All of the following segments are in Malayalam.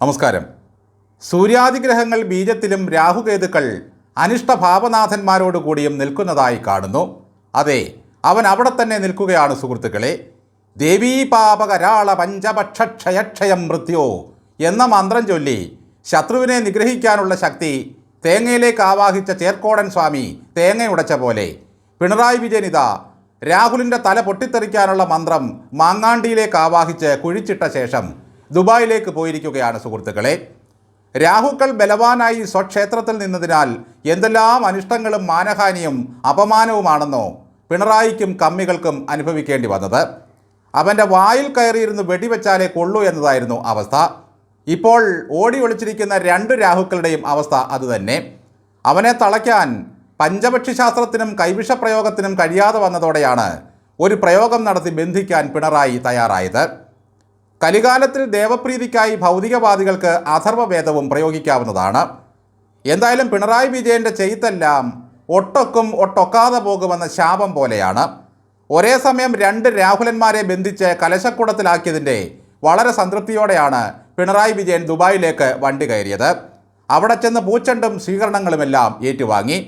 നമസ്കാരം. സൂര്യാതിഗ്രഹങ്ങൾ ബീജത്തിലും രാഹുകേതുക്കൾ അനിഷ്ട കൂടിയും നിൽക്കുന്നതായി കാണുന്നു. അതെ അവൻ അവിടെ തന്നെ നിൽക്കുകയാണ് സുഹൃത്തുക്കളെ. ദേവീപാപകരാള പഞ്ചപക്ഷക്ഷയക്ഷയം മൃത്യോ എന്ന മന്ത്രം ചൊല്ലി ശത്രുവിനെ നിഗ്രഹിക്കാനുള്ള ശക്തി തേങ്ങയിലേക്ക് ആവാഹിച്ച ചേർക്കോടൻ സ്വാമി തേങ്ങയുടച്ച പോലെ. പിണറായി വിജയനിത രാഹുലിന്റെ തല പൊട്ടിത്തെറിക്കാനുള്ള മന്ത്രം മാങ്ങാണ്ടിയിലേക്ക് ആവാഹിച്ച് കുഴിച്ചിട്ട ശേഷം ദുബായിലേക്ക് പോയിരിക്കുകയാണ് സുഹൃത്തുക്കളെ. രാഹുക്കൾ ബലവാനായി സ്വക്ഷേത്രത്തിൽ നിന്നതിനാൽ എന്തെല്ലാം അനിഷ്ടങ്ങളും മാനഹാനിയും അപമാനവുമാണെന്നോ പിണറായിക്കും കമ്മികൾക്കും അനുഭവിക്കേണ്ടി വന്നത്. അവന്റെ വായിൽ കയറിയിരുന്ന് വെടിവെച്ചാലേ കൊള്ളൂ എന്നതായിരുന്നു അവസ്ഥ. ഇപ്പോൾ ഓടി ഒളിച്ചിരിക്കുന്ന രണ്ട് രാഹുക്കളുടെയും അവസ്ഥ അതുതന്നെ അവനെ തളയ്ക്കാൻ പഞ്ചപക്ഷി ശാസ്ത്രത്തിനും കൈവിഷപ്രയോഗത്തിനും കഴിയാതെ വന്നതോടെയാണ് ഒരു പ്രയോഗം നടത്തി ബന്ധിക്കാൻ പിണറായി തയ്യാറായത്. കലികാലത്തിൽ ദേവപ്രീതിക്കായി ഭൗതികവാദികൾക്ക് അഥർവവേദവും പ്രയോഗിക്കാവുന്നതാണ്. എന്തായാലും പിണറായി വിജയന്റെ ചെയ്ത്തെല്ലാം ഒട്ടൊക്കും ഒട്ടൊക്കാതെ പോകുമെന്ന ശാപം പോലെയാണ്. ഒരേ സമയം രണ്ട് രാഹുലന്മാരെ ബന്ധിച്ച് കലശക്കൂടത്തിലാക്കിയതിന്റെ വളരെ സംതൃപ്തിയോടെയാണ് പിണറായി വിജയൻ ദുബായിലേക്ക് വണ്ടി കയറിയത്. അവിടെ ചെന്ന് പൂച്ചണ്ടും സ്വീകരണങ്ങളുമെല്ലാം ഏറ്റുവാങ്ങി.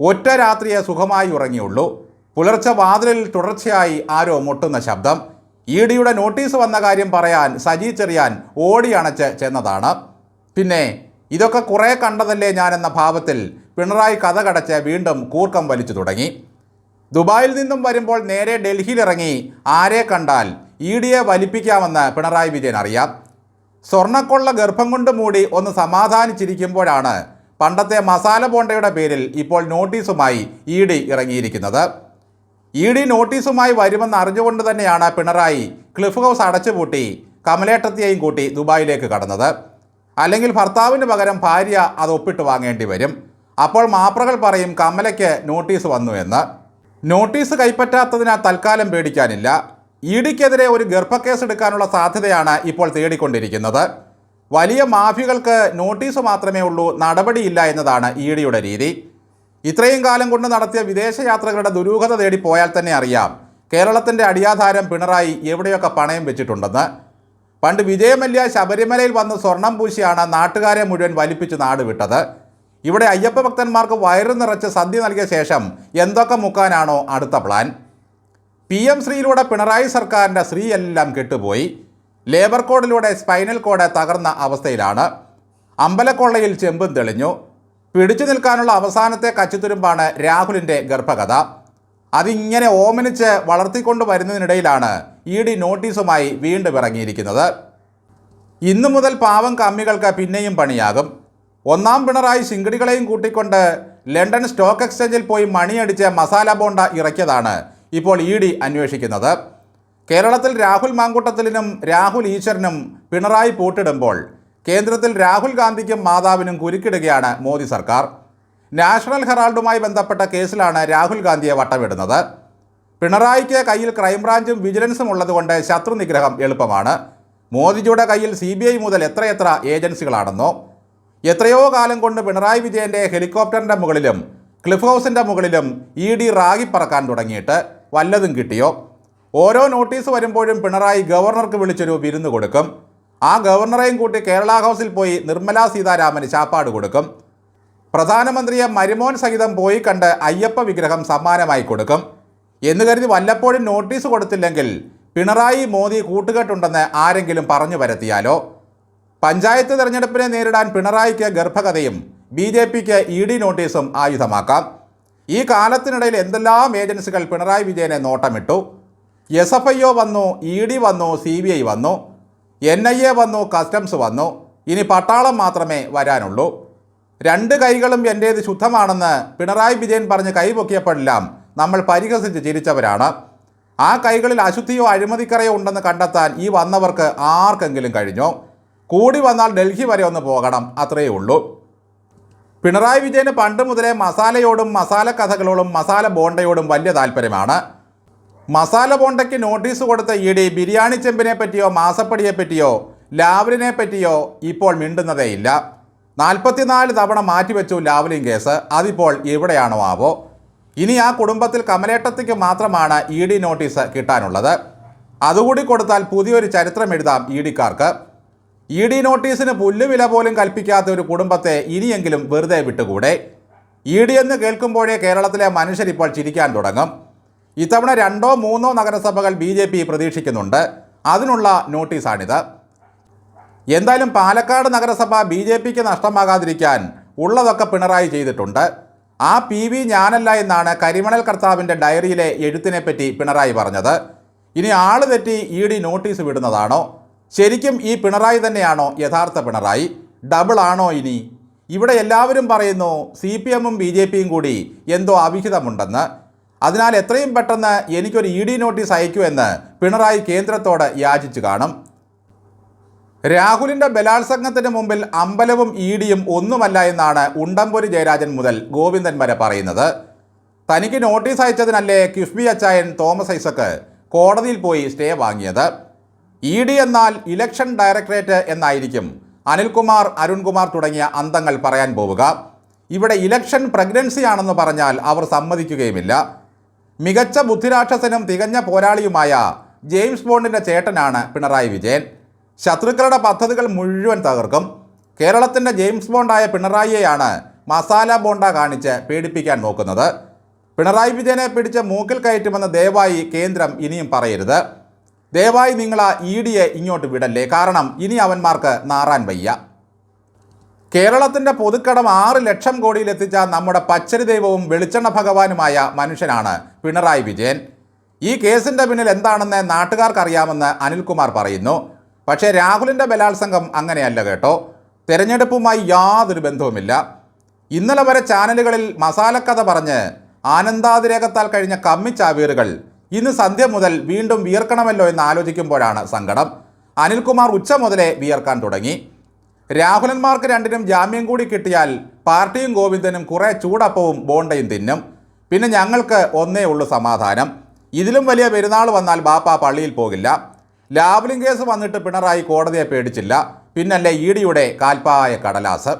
ഒറ്റ രാത്രിയെ സുഖമായി ഉറങ്ങിയുള്ളൂ. പുലർച്ചെ വാതിലിൽ തുടർച്ചയായി ആരോ മുട്ടുന്ന ശബ്ദം. ഇ ഡിയുടെ നോട്ടീസ് വന്ന കാര്യം പറയാൻ സജി ചെറിയാൻ ഓടി അണച്ച് ചെന്നതാണ്. പിന്നെ ഇതൊക്കെ കുറേ കണ്ടതല്ലേ ഞാനെന്ന ഭാവത്തിൽ പിണറായി കഥ കടച്ച് വീണ്ടും കൂർക്കം വലിച്ചു തുടങ്ങി. ദുബായിൽ നിന്നും വരുമ്പോൾ നേരെ ഡൽഹിയിലിറങ്ങി ആരെ കണ്ടാൽ ഇ ഡിയെ വലിപ്പിക്കാമെന്ന് പിണറായി വിജയൻ അറിയാം. സ്വർണക്കൊള്ള ഗർഭം കൊണ്ട് മൂടി ഒന്ന് സമാധാനിച്ചിരിക്കുമ്പോഴാണ് പണ്ടത്തെ മസാല ബോണ്ടയുടെ പേരിൽ ഇപ്പോൾ നോട്ടീസുമായി ഇ ഡി ഇറങ്ങിയിരിക്കുന്നത്. ഇ ഡി നോട്ടീസുമായി വരുമെന്ന് അറിഞ്ഞുകൊണ്ട് തന്നെയാണ് പിണറായി ക്ലിഫ് ഹൗസ് അടച്ചുപൂട്ടി കമലേട്ടത്തിയെയും കൂട്ടി ദുബായിലേക്ക് കടന്നത്. അല്ലെങ്കിൽ ഭർത്താവിന് പകരം ഭാര്യ അത് ഒപ്പിട്ട് വാങ്ങേണ്ടി വരും. അപ്പോൾ മാപ്രകൾ പറയും കമലയ്ക്ക് നോട്ടീസ് വന്നു എന്ന്. നോട്ടീസ് കൈപ്പറ്റാത്തതിനാൽ തൽക്കാലം പേടിക്കാനില്ല. ഇ ഡിക്കെതിരെ ഒരു ഗർഭക്കേസ് എടുക്കാനുള്ള സാധ്യതയാണ് ഇപ്പോൾ തേടിക്കൊണ്ടിരിക്കുന്നത്. വലിയ മാഫികൾക്ക് നോട്ടീസ് മാത്രമേ ഉള്ളൂ നടപടിയില്ല എന്നതാണ് ഇ ഡിയുടെ രീതി. ഇത്രയും കാലം കൊണ്ട് നടത്തിയ വിദേശയാത്രകളുടെ ദുരൂഹത തേടി പോയാൽ തന്നെ അറിയാം. കേരളത്തിന്റെ അടിയാധാരം പിണറായി എവിടെയൊക്കെ പണയം വെച്ചിട്ടുണ്ടെന്ന്. പണ്ട് വിജയമല്യ ശബരിമലയിൽ വന്ന് സ്വർണം പൂശിയാണ് നാട്ടുകാരെ മുഴുവൻ വലിപ്പിച്ച് നാട് വിട്ടത്. ഇവിടെ അയ്യപ്പ ഭക്തന്മാർക്ക് വയറു നിറച്ച് സദ്യ നൽകിയ ശേഷം എന്തൊക്കെ മുക്കാനാണോ അടുത്ത പ്ലാൻ. പി എം ശ്രീയിലൂടെ പിണറായി സർക്കാരിന്റെ ശ്രീ എല്ലാം കെട്ടുപോയി. ലേബർ കോഡിലൂടെ സ്പൈനൽ കോഡ് തകർന്ന അവസ്ഥയിലാണ്. അമ്പലക്കൊള്ളയിൽ ചെമ്പും തെളിഞ്ഞു. പിടിച്ചു നിൽക്കാനുള്ള അവസാനത്തെ കച്ചിത്തുരുമ്പാണ് രാഹുലിന്റെ ഗർഭകഥ. അതിങ്ങനെ ഓമനിച്ച് വളർത്തിക്കൊണ്ട് വരുന്നതിനിടയിലാണ് ഇ ഡി നോട്ടീസുമായി വീണ്ടും ഇറങ്ങിയിരിക്കുന്നത്. ഇന്നു മുതൽ പാവം കമ്മികൾക്ക് പിന്നെയും പണിയാകും. ഒന്നാം പിണറായി ശിങ്കടികളെയും കൂട്ടിക്കൊണ്ട് ലണ്ടൻ സ്റ്റോക്ക് എക്സ്ചേഞ്ചിൽ പോയി മണിയടിച്ച് മസാല ബോണ്ട ഇറക്കിയതാണ് ഇപ്പോൾ ഇ ഡി അന്വേഷിക്കുന്നത്. കേരളത്തിൽ രാഹുൽ മാങ്കൂട്ടത്തിലിനും രാഹുൽ ഈശ്വരനും പിണറായി പൂട്ടിടുമ്പോൾ കേന്ദ്രത്തിൽ രാഹുൽ ഗാന്ധിക്കും മാതാവിനും കുരുക്കിടുകയാണ് മോദി സർക്കാർ. നാഷണൽ ഹെറാൾഡുമായി ബന്ധപ്പെട്ട കേസിലാണ് രാഹുൽ ഗാന്ധിയെ വട്ടമിടുന്നത്. പിണറായിക്ക് കയ്യിൽ ക്രൈംബ്രാഞ്ചും വിജിലൻസും ഉള്ളതുകൊണ്ട് ശത്രു നിഗ്രഹം എളുപ്പമാണ്. മോദിജിയുടെ കയ്യിൽ സി ബി ഐ മുതൽ എത്രയെത്ര ഏജൻസികളാണെന്നോ എത്രയോ കാലം കൊണ്ട് പിണറായി വിജയന്റെ ഹെലികോപ്റ്ററിന്റെ മുകളിലും ക്ലിഫ് ഹൗസിന്റെ മുകളിലും ഇ ഡി റാഗി പറക്കാൻ തുടങ്ങിയിട്ട് വല്ലതും കിട്ടിയോ? ഓരോ നോട്ടീസ് വരുമ്പോഴും പിണറായി ഗവർണർക്ക് വിളിച്ചൊരു വിരുന്ന് കൊടുക്കും. ആ ഗവർണറെയും കൂട്ടി കേരള ഹൗസിൽ പോയി നിർമ്മലാ സീതാരാമന് ചാപ്പാട് കൊടുക്കും. പ്രധാനമന്ത്രിയെ മരുമോൻ സഹിതം പോയി കണ്ട് അയ്യപ്പ വിഗ്രഹം സമ്മാനമായി കൊടുക്കും. എന്ന് കരുതി വല്ലപ്പോഴും നോട്ടീസ് കൊടുത്തില്ലെങ്കിൽ പിണറായി മോദി കൂട്ടുകെട്ടുണ്ടെന്ന് ആരെങ്കിലും പറഞ്ഞു വരത്തിയാലോ പഞ്ചായത്ത് തെരഞ്ഞെടുപ്പിനെ നേരിടാൻ പിണറായിക്ക് ഗർഭകഥയും ബി ജെ പിക്ക് ഇ ഡി നോട്ടീസും ആയുധമാക്കാം. ഈ കാലത്തിനിടയിൽ എന്തെല്ലാം ഏജൻസികൾ പിണറായി വിജയനെ നോട്ടമിട്ടു? എസ് എഫ് ഐ ഒ വന്നു ഇ ഡി വന്നു സി ബി ഐ വന്നു. എൻ ഐ എ വന്നു കസ്റ്റംസ് വന്നു. ഇനി പട്ടാളം മാത്രമേ വരാനുള്ളൂ. രണ്ട് കൈകളും എന്റേത് ശുദ്ധമാണെന്ന് പിണറായി വിജയൻ പറഞ്ഞ് കൈപൊക്കിയപ്പോഴെല്ലാം നമ്മൾ പരിഹസിച്ച് ചിരിച്ചവരാണ്. ആ കൈകളിൽ അശുദ്ധിയോ അഴിമതിക്കറയോ ഉണ്ടെന്ന് കണ്ടെത്താൻ ഈ വന്നവർക്ക് ആർക്കെങ്കിലും കഴിഞ്ഞോ? കൂടി വന്നാൽ ഡൽഹി വരെ ഒന്ന് പോകണം അത്രയേ ഉള്ളൂ. പിണറായി വിജയന് പണ്ട് മുതലേ മസാലയോടും മസാല കഥകളോടും മസാല ബോണ്ടയോടും വലിയ താല്പര്യമാണ്. മസാല ബോണ്ടയ്ക്ക് നോട്ടീസ് കൊടുത്ത ഇ ഡി ബിരിയാണി ചെമ്പിനെ പറ്റിയോ മാസപ്പടിയെ പറ്റിയോ ലാവലിനെ പറ്റിയോ ഇപ്പോൾ മിണ്ടുന്നതേയില്ല. നാൽപ്പത്തിനാല് തവണ മാറ്റിവെച്ചു ലാവലിൻ കേസ്. അതിപ്പോൾ എവിടെയാണോ ആവോ? ഇനി ആ കുടുംബത്തിൽ കമലേട്ടത്തിക്ക് മാത്രമാണ് ഇ ഡി നോട്ടീസ് കിട്ടാനുള്ളത്. അതുകൂടി കൊടുത്താൽ പുതിയൊരു ചരിത്രം എഴുതാം ഇ ഡിക്കാർക്ക്. ഇ ഡി നോട്ടീസിന് പുല്ലുവില പോലും കൽപ്പിക്കാത്ത ഒരു കുടുംബത്തെ ഇനിയെങ്കിലും വെറുതെ വിട്ടുകൂടെ? ഇ ഡി എന്ന് കേൾക്കുമ്പോഴേ കേരളത്തിലെ മനുഷ്യരിപ്പോൾ ചിരിക്കാൻ തുടങ്ങും. ഇത്തവണ രണ്ടോ മൂന്നോ നഗരസഭകൾ ബി ജെ പി പ്രതീക്ഷിക്കുന്നുണ്ട്. അതിനുള്ള നോട്ടീസാണിത്. എന്തായാലും പാലക്കാട് നഗരസഭ ബി ജെ പിക്ക് നഷ്ടമാകാതിരിക്കാൻ ഉള്ളതൊക്കെ പിണറായി ചെയ്തിട്ടുണ്ട്. ആ പി വി ഞാനല്ല എന്നാണ് കരിമണൽ കർത്താവിന്റെ ഡയറിയിലെ എഴുത്തിനെ പറ്റി പിണറായി പറഞ്ഞത്. ഇനി ആൾ തെറ്റി ഇ ഡി നോട്ടീസ് വിടുന്നതാണോ? ശരിക്കും ഈ പിണറായി തന്നെയാണോ യഥാർത്ഥ പിണറായി? ഡബിൾ ആണോ ഇനി? ഇവിടെ എല്ലാവരും പറയുന്നു സി പി എമ്മും ബി ജെ പിയും കൂടി എന്തോ അവിഹിതമുണ്ടെന്ന്. അതിനാൽ എത്രയും പെട്ടെന്ന് എനിക്കൊരു ഇ ഡി നോട്ടീസ് അയക്കൂ എന്ന് പിണറായി കേന്ദ്രത്തോട് യാചിച്ചു കാണും. രാഹുലിന്റെ ബലാത്സംഗത്തിന് മുമ്പിൽ അമ്പലവും ഈടിയും ഒന്നുമല്ല എന്നാണ് ഉണ്ടംപൊരി ജയരാജൻ മുതൽ ഗോവിന്ദൻ വരെ പറയുന്നത്. തനിക്ക് നോട്ടീസ് അയച്ചതിനല്ലേ കിഫ്ബി അച്ചായൻ തോമസ് ഐസക്ക് കോടതിയിൽ പോയി സ്റ്റേ വാങ്ങിയത്? ഇ ഡി എന്നാൽ ഇലക്ഷൻ ഡയറക്ടറേറ്റ് എന്നായിരിക്കും. അനിൽകുമാർ അരുൺകുമാർ തുടങ്ങിയ അന്തങ്ങൾ പറയാൻ പോവുക. ഇവിടെ ഇലക്ഷൻ പ്രഗ്നൻസി ആണെന്ന് പറഞ്ഞാൽ അവർ സമ്മതിക്കുകയുമില്ല. മികച്ച ബുദ്ധിരാക്ഷസനും തികഞ്ഞ പോരാളിയുമായ ജെയിംസ് ബോണ്ടിന്റെ ചേട്ടനാണ് പിണറായി വിജയൻ. ശത്രുക്കളുടെ പദ്ധതികൾ മുഴുവൻ തകർക്കും. കേരളത്തിന്റെ ജെയിംസ് ബോണ്ടായ പിണറായിയെയാണ് മസാല ബോണ്ട കാണിച്ച് പീഡിപ്പിക്കാൻ നോക്കുന്നത്. പിണറായി വിജയനെ പിടിച്ച് മൂക്കിൽ കയറ്റുമെന്ന് ദയവായി കേന്ദ്രം ഇനിയും പറയരുത്. ദയവായി നിങ്ങൾ ആ ഇ ഡിയെ ഇങ്ങോട്ട് വിടല്ലേ? കാരണം ഇനി അവന്മാർക്ക് നാറാൻ വയ്യ. കേരളത്തിന്റെ പൊതുക്കടം ആറ് ലക്ഷം കോടിയിലെത്തിച്ച നമ്മുടെ പച്ചരി ദൈവവും വെളിച്ചെണ്ണ ഭഗവാനുമായ മനുഷ്യനാണ് പിണറായി വിജയൻ. ഈ കേസിന്റെ പിന്നിൽ എന്താണെന്ന് നാട്ടുകാർക്കറിയാമെന്ന് അനിൽകുമാർ പറയുന്നു. പക്ഷേ രാഹുലിന്റെ ബലാത്സംഗം അങ്ങനെയല്ല കേട്ടോ. തെരഞ്ഞെടുപ്പുമായി യാതൊരു ബന്ധവുമില്ല. ഇന്നലെ വരെ ചാനലുകളിൽ മസാലക്കഥ പറഞ്ഞ് ആനന്ദാതിരേകത്താൽ കഴിഞ്ഞ കമ്മിച്ചാവീറുകൾ ഇന്ന് സന്ധ്യ മുതൽ വീണ്ടും വിയർക്കണമല്ലോ എന്ന് ആലോചിക്കുമ്പോഴാണ് സങ്കടം. അനിൽകുമാർ ഉച്ച മുതലേ വിയർക്കാൻ തുടങ്ങി. രാഹുലന്മാർക്ക് രണ്ടിനും ജാമ്യം കൂടി കിട്ടിയാൽ പാർട്ടിയും ഗോവിന്ദനും കുറേ ചൂടപ്പവും ബോണ്ടയും തിന്നും. പിന്നെ ഞങ്ങൾക്ക് ഒന്നേ ഉള്ളൂ സമാധാനം. ഇതിലും വലിയ പെരുന്നാൾ വന്നാൽ ബാപ്പ പള്ളിയിൽ പോകില്ല. ലാവ്ലിംഗ് കേസ് വന്നിട്ട് പിണറായി കോടതിയെ പേടിച്ചില്ല. പിന്നല്ലേ ഇ ഡിയുടെ കാൽപ്പായ കടലാസ്.